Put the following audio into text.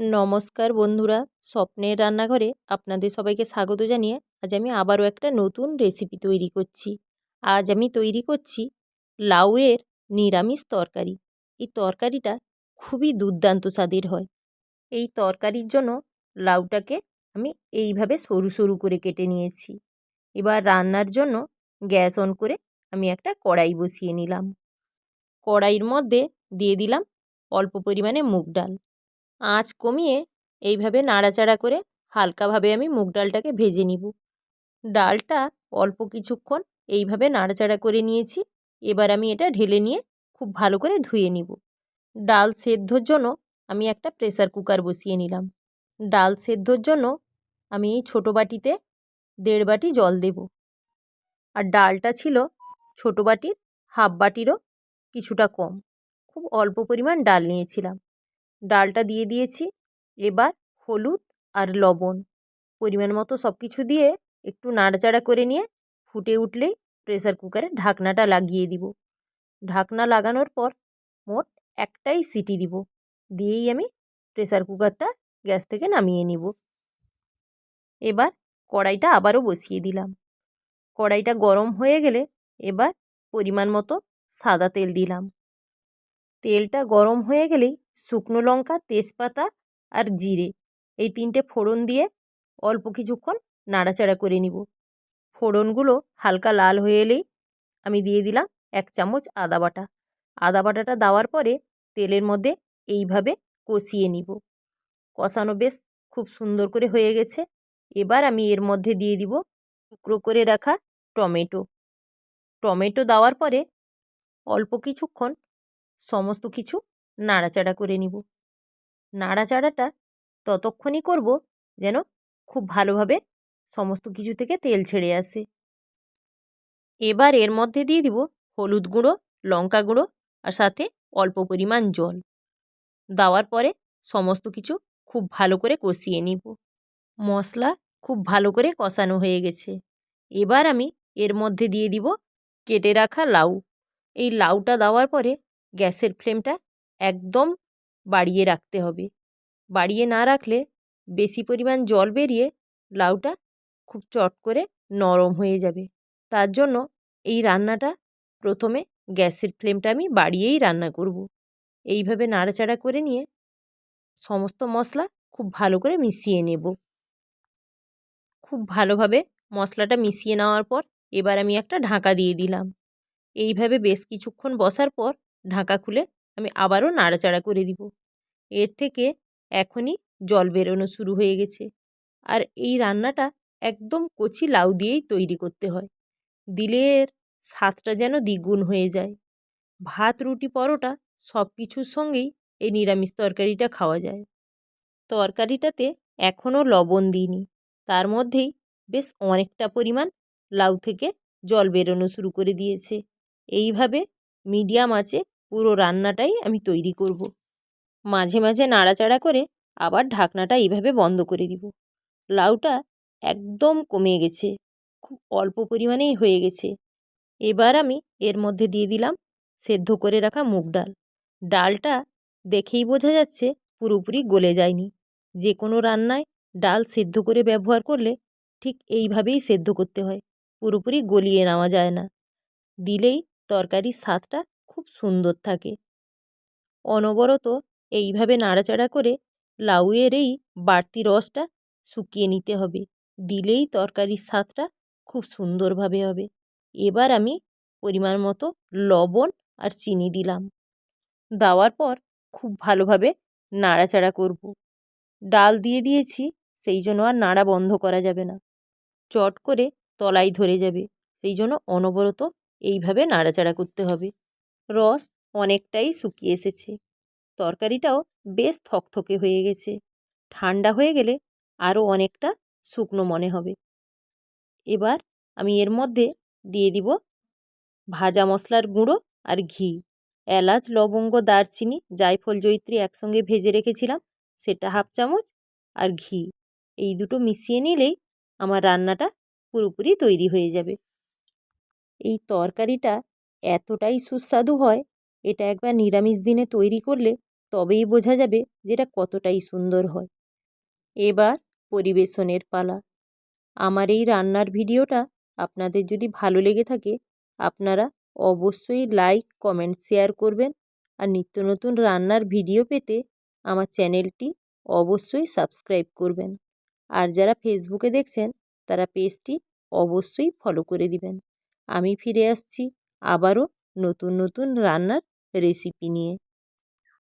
নমস্কার বন্ধুরা, স্বপ্নের রান্নাঘরে আপনাদের সবাইকে স্বাগত জানিয়ে আজ আমি আবারও একটা নতুন রেসিপি তৈরি করছি। আজ আমি তৈরি করছি লাউয়ের নিরামিষ তরকারি। এই তরকারিটা খুবই দুর্দান্ত স্বাদের হয়। এই তরকারির জন্য লাউটাকে আমি এইভাবে সরু সরু করে কেটে নিয়েছি। এবার রান্নার জন্য গ্যাস অন করে আমি একটা কড়াই বসিয়ে নিলাম। কড়াইয়ের মধ্যে দিয়ে দিলাম অল্প পরিমাণে মুগ ডাল। আঁচ কমিয়ে এইভাবে নাড়াচাড়া করে হালকাভাবে আমি মুগ ডালটাকে ভেজে নিব। ডালটা অল্প কিছুক্ষণ এইভাবে নাড়াচাড়া করে নিয়েছি। এবার আমি এটা ঢেলে নিয়ে খুব ভালো করে ধুয়ে নিব। ডাল সেদ্ধর জন্য আমি একটা প্রেসার কুকার বসিয়ে নিলাম। ডাল সেদ্ধর জন্য আমি এই ছোটো বাটিতে দেড় বাটি জল দেব। আর ডালটা ছিল ছোটো বাটির হাফ বাটিরও কিছুটা কম। খুব অল্প পরিমাণ ডাল নিয়েছিলাম। ডালটা দিয়ে দিয়েছি। এবার হলুদ আর লবণ। পরিমাণ মতো সব কিছু দিয়ে একটু নাড়াচাড়া করে নিয়ে ফুটে উঠলেই প্রেসার কুকারে ঢাকনাটা লাগিয়ে দিব। ঢাকনা লাগানোর পর মোট একটাই সিটি দিব। দিয়েই আমি প্রেসার কুকারটা গ্যাস থেকে নামিয়ে নিব। এবার কড়াইটা আবারও বসিয়ে দিলাম। কড়াইটা গরম হয়ে গেলে এবার পরিমাণ মতো সাদা তেল দিলাম। তেলটা গরম হয়ে গেলেই শুকনো লঙ্কা, তেজপাতা আর জিরে। এই তিনটে ফোড়ন দিয়ে অল্প কিছুক্ষণ নাড়াচাড়া করে নিব। ফোড়নগুলো হালকা লাল হয়ে এলেই আমি দিয়ে দিলাম এক চামচ আদা বাটা। আদা বাটাটা দেওয়ার পরে তেলের মধ্যে এইভাবে কষিয়ে নিব। কষানো বেশ খুব সুন্দর করে হয়ে গেছে। এবার আমি এর মধ্যে দিয়ে দিব টুকরো করে রাখা টমেটো। টমেটো দেওয়ার পরে অল্প কিছুক্ষণ সমস্ত কিছু নাড়াচাড়া করে নিব। নাড়াচাড়াটা ততক্ষণই করব যেন খুব ভালোভাবে সমস্ত কিছু থেকে তেল ছেড়ে আসে। এবার এর মধ্যে দিয়ে দিব হলুদ গুঁড়ো, লঙ্কা গুঁড়ো আর সাথে অল্প পরিমাণ জল। দেওয়ার পরে সমস্ত কিছু খুব ভালো করে কষিয়ে নিব। মশলা খুব ভালো করে কষানো হয়ে গেছে। এবার আমি এর মধ্যে দিয়ে দিব কেটে রাখা লাউ। এই লাউটা দেওয়ার পরে গ্যাসের ফ্লেমটা একদম বাড়িয়ে রাখতে হবে। বাড়িয়ে না রাখলে বেশি পরিমাণ জল বেরিয়ে লাউটা খুব চট করে নরম হয়ে যাবে। তার জন্য এই রান্নাটা প্রথমে গ্যাসের ফ্লেমটা আমি বাড়িয়েই রান্না করব। এইভাবে নাড়াচাড়া করে নিয়ে সমস্ত মশলা খুব ভালো করে মিশিয়ে নেব। খুব ভালোভাবে মশলাটা মিশিয়ে নেওয়ার পর এবার আমি একটা ঢাকা দিয়ে দিলাম। এইভাবে বেশ কিছুক্ষণ বসার পর ঢাকা খুলে আমি আবারও নাড়াচাড়া করে দিব। এর থেকে এখনই জল বেরোনো শুরু হয়ে গেছে। আর এই রান্নাটা একদম কচি লাউ দিয়েই তৈরি করতে হয়। দিলে এর স্বাদটা যেন দ্বিগুণ হয়ে যায়। ভাত, রুটি, পরোটা সব কিছুর সঙ্গেই এই নিরামিষ তরকারিটা খাওয়া যায়। তরকারিটাতে এখনও লবণ দিইনি। তার মধ্যেই বেশ অনেকটা পরিমাণ লাউ থেকে জল বেরোনো শুরু করে দিয়েছে। এইভাবে মিডিয়াম আঁচে পুরো রান্নাটাই আমি তৈরি করব। মাঝে মাঝে নাড়াচাড়া করে আবার ঢাকনাটা এইভাবে বন্ধ করে দিব। লাউটা একদম কমে গেছে, খুব অল্প পরিমাণেই হয়ে গেছে। এবার আমি এর মধ্যে দিয়ে দিলাম সেদ্ধ করে রাখা মুগ ডাল। ডালটা দেখেই বোঝা যাচ্ছে পুরোপুরি গলে যায়নি। যে কোনো রান্নায় ডাল সেদ্ধ করে ব্যবহার করলে ঠিক এইভাবেই সেদ্ধ করতে হয়, পুরোপুরি গলিয়ে নেওয়া যায় না। দিলেই তরকারির স্বাদটা খুব সুন্দর থাকে। অনবরত এইভাবে নাড়াচাড়া করে লাউয়ের এই বাড়তি রসটা শুকিয়ে নিতে হবে। দিলেই তরকারির স্বাদটা খুব সুন্দরভাবে হবে। এবার আমি পরিমাণ মতো লবণ আর চিনি দিলাম। দেওয়ার পর খুব ভালোভাবে নাড়াচাড়া করব। ডাল দিয়ে দিয়েছি, সেই জন্য আর নাড়া বন্ধ করা যাবে না। চট করে তলায় ধরে যাবে, সেই জন্য অনবরত এইভাবে নাড়াচাড়া করতে হবে। রস অনেকটাই শুকিয়ে এসেছে। তরকারিটাও বেশ থকথকে হয়ে গেছে। ঠান্ডা হয়ে গেলে আরও অনেকটা শুকনো মনে হবে। এবার আমি এর মধ্যে দিয়ে দিব ভাজা মশলার গুঁড়ো আর ঘি। এলাচ, লবঙ্গ, দারচিনি, জায়ফল, জয়িত্রী একসঙ্গে ভেজে রেখেছিলাম, সেটা হাফ চামচ আর ঘি। এই দুটো মিশিয়ে নিলেই আমার রান্নাটা পুরোপুরি তৈরি হয়ে যাবে। এই তরকারিটা এতটাই সুস্বাদু হয়, এটা একবার নিরামিষ দিনে তৈরি করলে তবেই বোঝা যাবে যে এটা কতটাই সুন্দর হয়। এবার পরিবেশনের পালা। আমার এই রান্নার ভিডিওটা আপনাদের যদি ভালো লেগে থাকে, আপনারা অবশ্যই লাইক, কমেন্ট, শেয়ার করবেন। আর নিত্য নতুন রান্নার ভিডিও পেতে আমার চ্যানেলটি অবশ্যই সাবস্ক্রাইব করবেন। আর যারা ফেসবুকে দেখছেন, তারা পেজটি অবশ্যই ফলো করে দিবেন। আমি ফিরে আসছি। আবারও নতুন নতুন রান্নার রেসিপি নিয়ে।